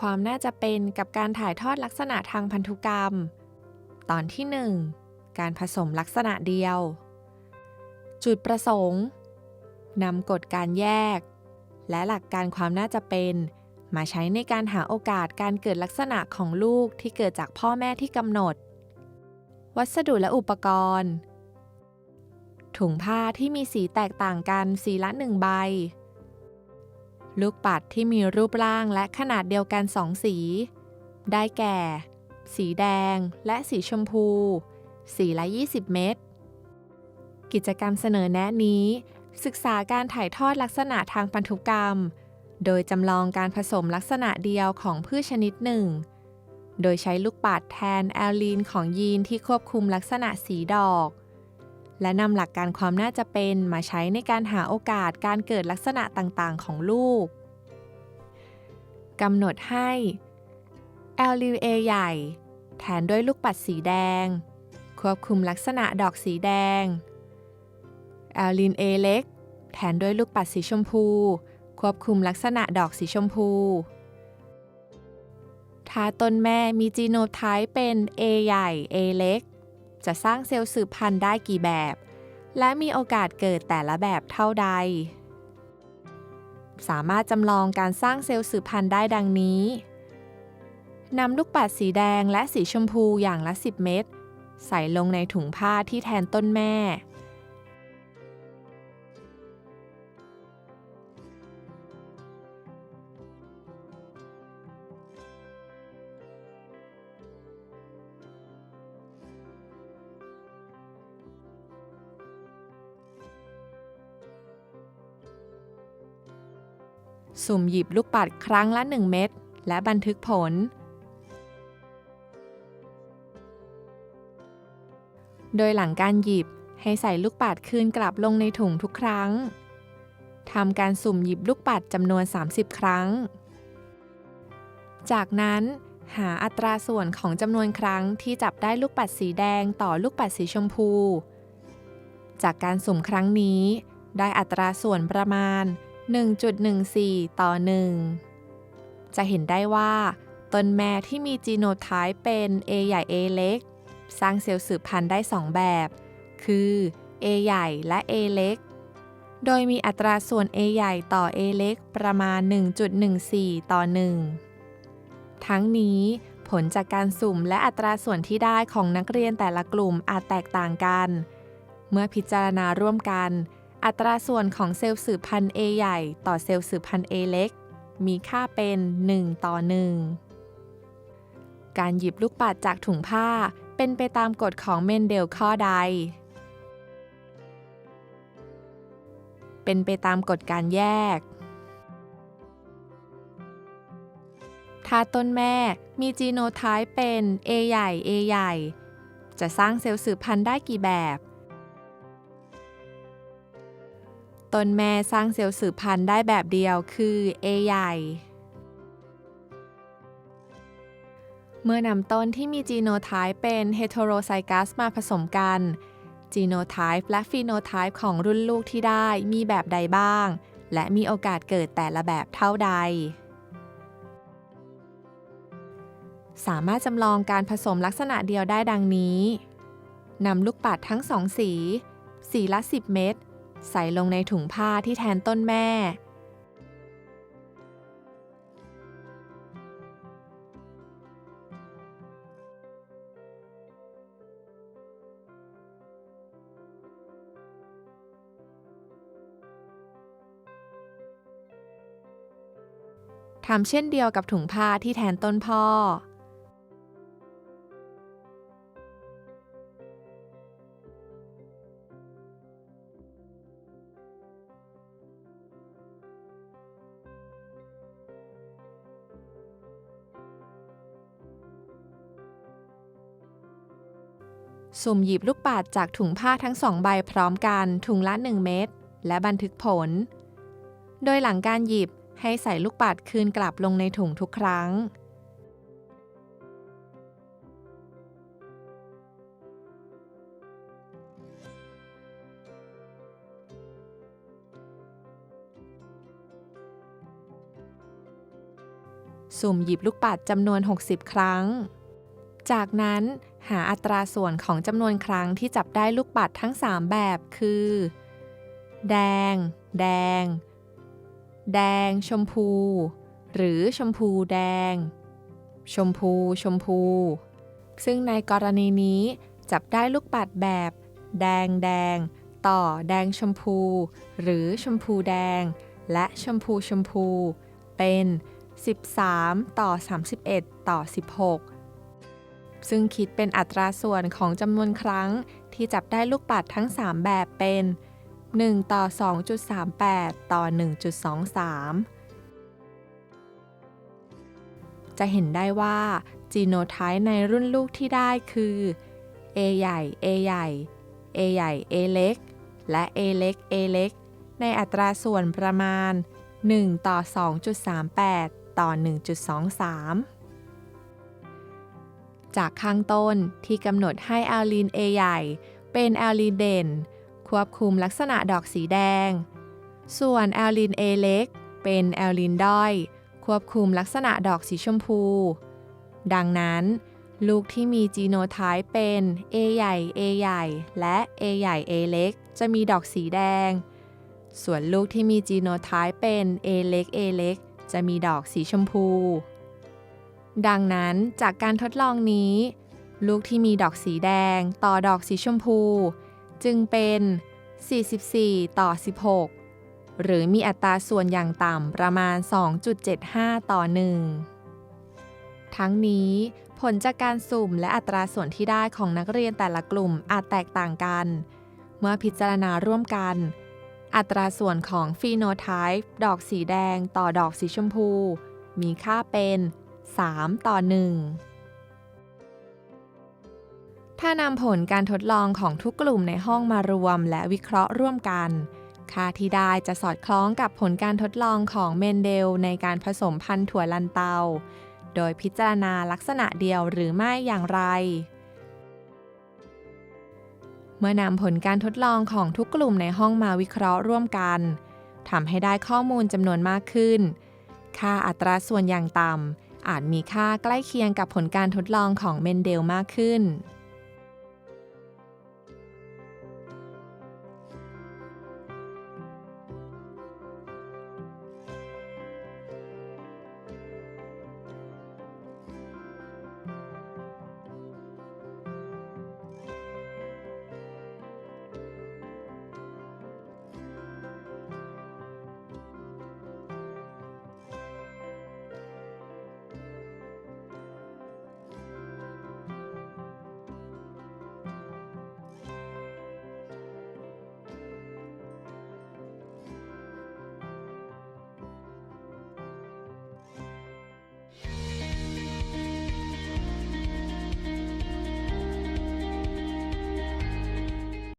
ความน่าจะเป็นกับการถ่ายทอดลักษณะทางพันธุกรรม ตอนที่ 1 การผสมลักษณะเดียว จุดประสงค์นำกฎการแยก และหลักการความน่าจะเป็น มาใช้ในการหาโอกาสการเกิดลักษณะของลูกที่เกิดจากพ่อแม่ที่กำหนด วัสดุและอุปกรณ์ ถุงผ้าที่มีสีแตกต่างกันสีละหนึ่งใบ ลูกปัดที่มีรูปร่างและขนาดเดียวกันสองสี ได้แก่ สีแดงและสีชมพู สีละ 20 เม็ด กิจกรรมเสนอแนะนี้ ศึกษาการถ่ายทอดลักษณะทางพันธุกรรม โดยจำลองการผสมลักษณะเดียวของพืชชนิดหนึ่ง โดยใช้ลูกปัดแทนแอลลีนของยีนที่ควบคุมลักษณะสีดอก และนำหลักการความน่าจะเป็นมาใช้ในการหาโอกาสการเกิดลักษณะต่างๆ ของลูกกำหนดให้แอลลีน A ใหญ่ แทนด้วยลูกปัดสีแดง ควบคุมลักษณะดอกสีแดงแอลลีน A เล็ก แทนด้วยลูกปัดสีชมพู ควบคุมลักษณะดอกสีชมพูถ้าต้นแม่มีจีโนไทป์เป็น A ใหญ่ A เล็ก จะสร้างเซลล์สืบพันธุ์ได้กี่แบบ และมีโอกาสเกิดแต่ละแบบเท่าใด สามารถจำลองการสร้างเซลล์สืบพันธุ์ได้ดังนี้นำลูกปัดสีแดงและสีชมพูอย่างละ 10 เม็ดใส่ลงในถุงผ้าที่แทนต้นแม่ สุ่มหยิบลูกปัดครั้งละ 1 เม็ดและบันทึกผล โดยหลังการหยิบให้ใส่ลูกปัดคืนกลับลงในถุงทุกครั้งทำการสุ่มหยิบลูกปัดจำนวน 30 ครั้ง จากนั้นหาอัตราส่วนของจำนวนครั้งที่จับได้ลูกปัดสีแดงต่อลูกปัดสีชมพู จากการสุ่มครั้งนี้ ได้อัตราส่วนประมาณ 1.14 ต่อ 1 จะเห็นได้ว่า ต้นแม่ที่มีจีโนไทป์เป็น A ใหญ่ A เล็ก สร้างเซลล์สืบพันธุ์ได้ 2 แบบ คือ A ใหญ่และ A เล็ก โดยมีอัตราส่วน A ใหญ่ต่อ A เล็กประมาณ 1.14 ต่อ 1 ทั้งนี้ผลจากการสุ่มและอัตราส่วนที่ได้ของนักเรียนแต่ละกลุ่มอาจแตกต่างกัน เมื่อพิจารณาร่วมกัน อัตราส่วนของเซลล์สืบพันธุ์ A ใหญ่ต่อเซลล์สืบพันธุ์ A เล็ก มีค่าเป็น 1 ต่อ 1 การหยิบลูกปัดจากถุงผ้าเป็นไปตามกฎของเมนเดลข้อใด เป็นไปตามกฎการแยก ถ้าต้นแม่มีจีโนไทป์เป็น A ใหญ่ A ใหญ่ จะสร้างเซลล์สืบพันธุ์ได้กี่แบบ ต้นแม่สร้างเซลล์สืบพันธุ์ได้แบบเดียวคือ A ใหญ่ เมื่อนำต้นที่มีจีโนไทป์เป็นเฮโทโรไซกัสมาผสมกันจีโนไทป์และฟีโนไทป์ของรุ่นลูกที่ได้มีแบบใดบ้าง และมีโอกาสเกิดแต่ละแบบเท่าใด สามารถจำลองการผสมลักษณะเดียวได้ดังนี้นำลูกปัดทั้งสองสี สีละ 10 เม็ด ใส่ลงในถุงผ้าที่แทนต้นแม่ ทำเช่นเดียวกับถุงผ้าที่แทนต้นพ่อ สุ่มหยิบลูกปัดจากถุงผ้าทั้งสองใบพร้อมกันถุงละ 1 เม็ดและบันทึกผล โดยหลังการหยิบให้ใส่ลูกปัดคืนกลับลงในถุงทุกครั้ง สุ่มหยิบลูกปัดจำนวน 60 ครั้ง จากนั้น หาอัตราส่วนของจำนวนครั้งที่จับได้ลูกปัดทั้ง 3 แบบคือ แดง แดง แดง ชมพู หรือชมพูแดง ชมพู ชมพู ซึ่งในกรณีนี้จับได้ลูกปัดแบบ แดงแดง ต่อแดงชมพู หรือชมพูแดง และชมพูชมพู เป็น 13 ต่อ 31 ต่อ 16 ซึ่งคิดเป็นอัตราส่วนของจำนวนครั้งที่จับได้ลูกปัดทั้ง 3 แบบเป็น 1 ต่อ 2.38 ต่อ 1.23 จะเห็นได้ว่าจีโนไทป์ในรุ่นลูกที่ได้คือ A ใหญ่ A ใหญ่ A ใหญ่ A เล็ก และ A เล็ก A เล็ก ในอัตราส่วนประมาณ 1 ต่อ 2.38 ต่อ 1.23 จากข้างต้นที่กำหนดให้แอลลีน A ใหญ่ เป็นแอลลีนเด่น ควบคุมลักษณะดอกสีแดง ส่วนแอลลีน A เล็ก เป็นแอลลีนด้อย ควบคุมลักษณะดอกสีชมพู ดังนั้น ลูกที่มีจีโนไทป์เป็น A ใหญ่ A ใหญ่ และ A ใหญ่ A เล็ก จะมีดอกสีแดง ส่วนลูกที่มีจีโนไทป์เป็น A เล็ก A เล็ก จะมีดอกสีชมพู ดังนั้นจากการทดลองนี้ ลูกที่มีดอกสีแดงต่อดอกสีชมพู จึงเป็น 44 ต่อ 16 หรือมีอัตราส่วนอย่างต่ำประมาณ 2.75 ต่อ 1 ทั้งนี้ผลจากการสุ่มและอัตราส่วนที่ได้ของนักเรียนแต่ละกลุ่มอาจแตกต่างกัน เมื่อพิจารณาร่วมกัน อัตราส่วนของฟีโนไทป์ดอกสีแดงต่อดอกสีชมพู มีค่าเป็น 3 ต่อ 1 ถ้านำผลการทดลองของทุกกลุ่มในห้องมารวมและวิเคราะห์ร่วมกัน ค่าที่ได้จะสอดคล้องกับผลการทดลองของเมนเดลในการผสมพันธุ์ถั่วลันเตา โดยพิจารณาลักษณะเดียวหรือไม่อย่างไรเมื่อนำผลการทดลองของทุกกลุ่มในห้องมาวิเคราะห์ร่วมกันทำให้ได้ข้อมูลจำนวนมากขึ้น ค่าอัตราส่วนอย่างต่ำ อาจมีค่าใกล้เคียงกับผลการทดลองของเมนเดลมากขึ้น